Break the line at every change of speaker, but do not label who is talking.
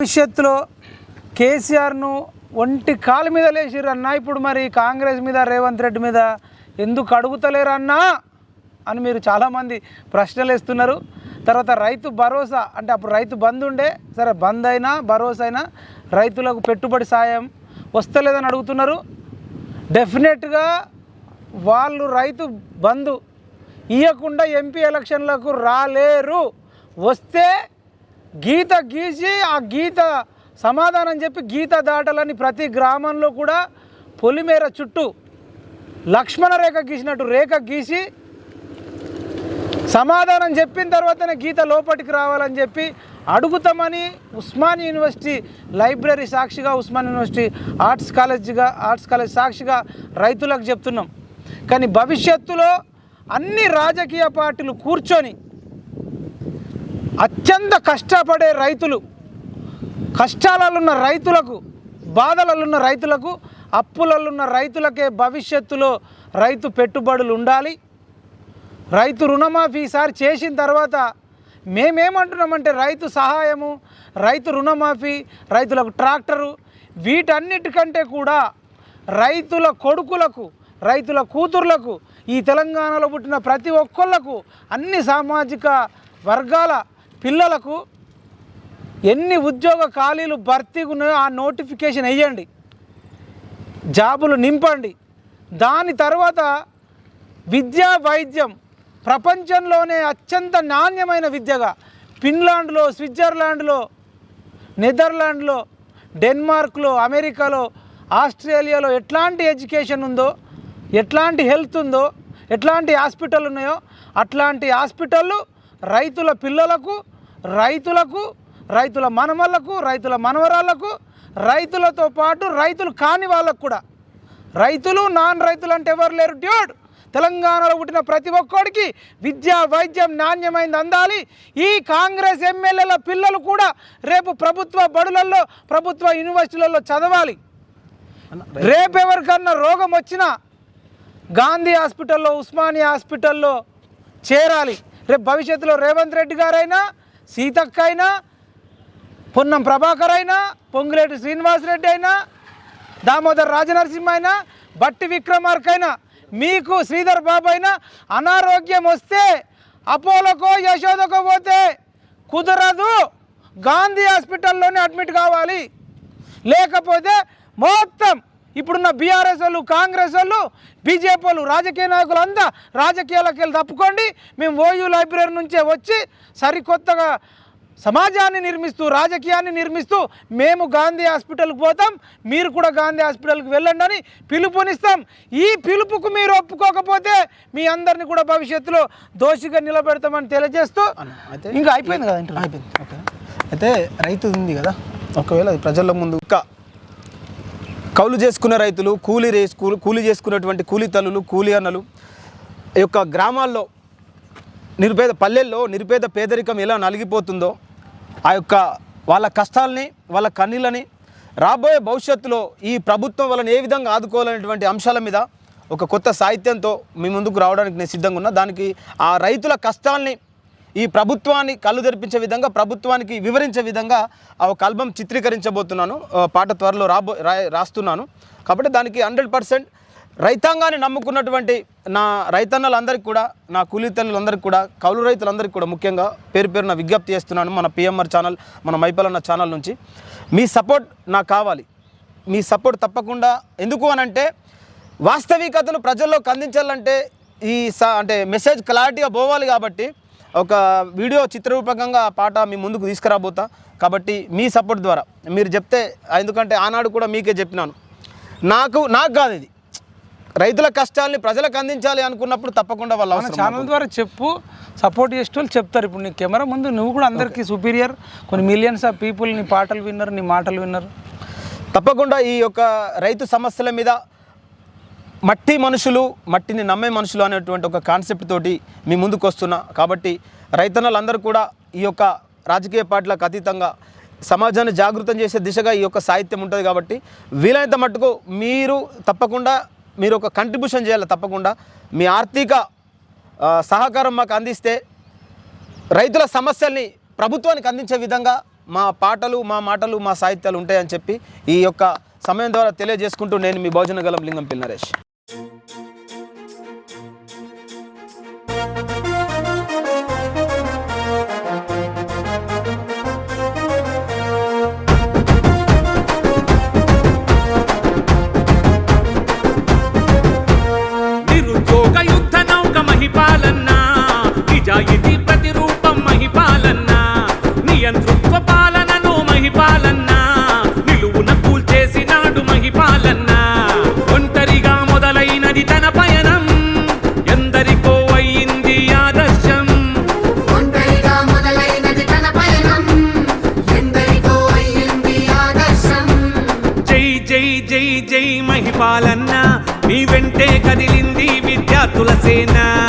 భవిష్యత్తులో కేసీఆర్ను ఒంటి కాలు మీద లేచిర్రు అన్నా ఇప్పుడు మరి కాంగ్రెస్ మీద రేవంత్ రెడ్డి మీద ఎందుకు అడుగుతలేరు అన్నా అని మీరు చాలామంది ప్రశ్నలు వేస్తున్నారు. తర్వాత రైతు భరోసా అంటే అప్పుడు రైతు బంద్ ఉండే సరే బంద్ అయినా భరోసా అయినా రైతులకు పెట్టుబడి సాయం వస్తలేదని అడుగుతున్నారు. డెఫినెట్గా వాళ్ళు రైతు బంధు ఇవ్వకుండా ఎంపీ ఎలక్షన్లకు రాలేరు. వస్తే గీత గీసి ఆ గీత సమాధానం చెప్పి గీత దాటాలని ప్రతి గ్రామంలో కూడా పొలిమేర చుట్టూ లక్ష్మణ రేఖ గీసినట్టు రేఖ గీసి సమాధానం చెప్పిన తర్వాతనే గీత లోపలికి రావాలని చెప్పి అడుగుతామని ఉస్మాన్ యూనివర్సిటీ లైబ్రరీ సాక్షిగా ఉస్మాన్ యూనివర్సిటీ ఆర్ట్స్ కాలేజ్గా ఆర్ట్స్ కాలేజ్ సాక్షిగా రైతులకు చెప్తున్నాం. కానీ భవిష్యత్తులో అన్ని రాజకీయ పార్టీలు కూర్చొని అత్యంత కష్టపడే రైతులు కష్టాలలో రైతులకు బాధలలోన్న రైతులకు అప్పులలోన్న రైతులకే భవిష్యత్తులో రైతు పెట్టుబడులు ఉండాలి. రైతు రుణమాఫీ ఈసారి చేసిన తర్వాత మేమేమంటున్నామంటే రైతు సహాయము రైతు రుణమాఫీ రైతులకు ట్రాక్టరు వీటన్నిటికంటే కూడా రైతుల కొడుకులకు రైతుల కూతుర్లకు ఈ తెలంగాణలో పుట్టిన ప్రతి ఒక్కళ్ళకు అన్ని సామాజిక వర్గాల పిల్లలకు ఎన్ని ఉద్యోగ ఖాళీలు భర్తీగా ఉన్నాయో ఆ నోటిఫికేషన్ వేయండి. జాబులు నింపండి. దాని తర్వాత విద్యా వైద్యం ప్రపంచంలోనే అత్యంత నాణ్యమైన విద్యగా ఫిన్లాండ్లో స్విట్జర్లాండ్లో నెదర్లాండ్లో డెన్మార్క్లో అమెరికాలో ఆస్ట్రేలియాలో ఎట్లాంటి ఎడ్యుకేషన్ ఉందో ఎట్లాంటి హెల్త్ ఉందో ఎట్లాంటి హాస్పిటల్ ఉన్నాయో అట్లాంటి హాస్పిటళ్ళు రైతుల పిల్లలకు రైతులకు రైతుల మనమలకు రైతుల మనవరాళ్ళకు రైతులతో పాటు రైతులు కాని వాళ్ళకు కూడా. రైతులు నాన్ రైతులు అంటే ఎవరు లేరు డ్యూడ్. తెలంగాణలో పుట్టిన ప్రతి ఒక్కడికి విద్య వైద్యం నాణ్యమైనది అందాలి. ఈ కాంగ్రెస్ ఎమ్మెల్యేల పిల్లలు కూడా రేపు ప్రభుత్వ బడులలో ప్రభుత్వ యూనివర్సిటీలలో చదవాలి. రేపు ఎవరికన్నా రోగం వచ్చినా గాంధీ హాస్పిటల్లో ఉస్మానియా హాస్పిటల్లో చేరాలి. రేపు భవిష్యత్తులో రేవంత్ రెడ్డి గారైనా సీతక్క అయినా పొన్నం ప్రభాకర్ అయినా పొంగులేటి శ్రీనివాసరెడ్డి అయినా దామోదర్ రాజనరసింహ అయినా బట్టి విక్రమార్క అయినా మీకు శ్రీధర్ బాబు అయినా అనారోగ్యం వస్తే అపోలోకో యశోదకో పోతే కుదరదు. గాంధీ హాస్పిటల్లోనే అడ్మిట్ కావాలి. లేకపోతే మొత్తం ఇప్పుడున్న బీఆర్ఎస్ వాళ్ళు కాంగ్రెస్ వాళ్ళు బీజేపీ వాళ్ళు రాజకీయ నాయకులు అంతా రాజకీయాలకు వెళ్ళి తప్పుకోండి. మేము ఓయూ లైబ్రరీ నుంచే వచ్చి సరికొత్తగా సమాజాన్ని నిర్మిస్తూ రాజకీయాన్ని నిర్మిస్తూ మేము గాంధీ హాస్పిటల్కి పోతాం. మీరు కూడా గాంధీ హాస్పిటల్కి వెళ్ళండి అని పిలుపునిస్తాం. ఈ పిలుపుకు మీరు ఒప్పుకోకపోతే మీ అందరిని కూడా భవిష్యత్తులో దోషిగా నిలబెడతామని తెలియజేస్తూ ఇంకా అయిపోయింది కదా.
అయిపోయింది. ఓకే. అయితే రైతు ఉంది కదా. ఒకవేళ ప్రజల ముందు ఇంకా కౌలు చేసుకునే రైతులు కూలీ రేస్ కూలి కూలీ చేసుకునేటువంటి కూలీ తల్లులు కూలీ అన్నలు ఈ యొక్క గ్రామాల్లో నిరుపేద పల్లెల్లో నిరుపేద పేదరికం ఎలా నలిగిపోతుందో ఆ యొక్క వాళ్ళ కష్టాలని వాళ్ళ కన్నీళ్ళని రాబోయే భవిష్యత్తులో ఈ ప్రభుత్వం వాళ్ళని ఏ విధంగా ఆదుకోవాలనేటువంటి అంశాల మీద ఒక కొత్త సాహిత్యంతో మీ ముందుకు రావడానికి నేను సిద్ధంగా ఉన్నా. దానికి ఆ రైతుల కష్టాల్ని ఈ ప్రభుత్వాన్ని కళ్ళు తెరిపించే విధంగా ప్రభుత్వానికి వివరించే విధంగా ఆ ఒక ఆల్బమ్ చిత్రీకరించబోతున్నాను. పాట త్వరలో రాబో రా రాస్తున్నాను. కాబట్టి దానికి హండ్రెడ్ పర్సెంట్ రైతాంగాన్ని నమ్ముకున్నటువంటి నా రైతన్నలందరికీ కూడా నా కూలీ తల్లులందరికీ కూడా కౌలు రైతులందరికీ కూడా ముఖ్యంగా పేరు పేరున విజ్ఞప్తి చేస్తున్నాను మన పిఎంఆర్ ఛానల్ మన మైపలన్న ఛానల్ నుంచి. మీ సపోర్ట్ నాకు కావాలి. మీ సపోర్ట్ తప్పకుండా. ఎందుకు అనంటే వాస్తవికతను ప్రజల్లోకి అందించాలంటే ఈ స అంటే మెసేజ్ క్లారిటీగా పోవాలి కాబట్టి ఒక వీడియో చిత్రరూపకంగా ఆ పాట మీ ముందుకు తీసుకురాబోతా. కాబట్టి మీ సపోర్ట్ ద్వారా. మీరు చెప్తే ఎందుకంటే ఆనాడు కూడా మీకే చెప్పినాను. నాకు నాకు కాదు ఇది. రైతుల కష్టాల్ని ప్రజలకు అందించాలి అనుకున్నప్పుడు తప్పకుండా వాళ్ళ
ఛానల్ ద్వారా చెప్పు సపోర్ట్ చేసే వాళ్ళు చెప్తారు. ఇప్పుడు నీ కెమెరా ముందు నువ్వు కూడా అందరికీ సుపీరియర్ కొన్ని మిలియన్స్ ఆఫ్ పీపుల్ నీ పాటలు విన్నారు నీ మాటలు విన్నారు.
తప్పకుండా ఈ యొక్క రైతు సమస్యల మీద మట్టి మనుషులు మట్టిని నమ్మే మనుషులు అనేటువంటి ఒక కాన్సెప్ట్ తోటి మీ ముందుకు వస్తున్నా. కాబట్టి రైతన్నలందరూ కూడా ఈ యొక్క రాజకీయ పార్టీలకు అతీతంగా సమాజాన్ని జాగృతం చేసే దిశగా ఈ యొక్క సాహిత్యం ఉంటుంది కాబట్టి వీలైనంత మట్టుకు మీరు తప్పకుండా మీరు ఒక కంట్రిబ్యూషన్ చేయాలి తప్పకుండా. మీ ఆర్థిక సహకారం మాకు అందిస్తే రైతుల సమస్యల్ని ప్రభుత్వానికి అందించే విధంగా
మా పాటలు మా మాటలు మా సాహిత్యాలు ఉంటాయని చెప్పి ఈ యొక్క సమయం ద్వారా తెలియజేసుకుంటూ నేను మీ భోజన గలం లింగం పిల్ నరేష్.
కదిలింది విద్యార్థుల సేనా.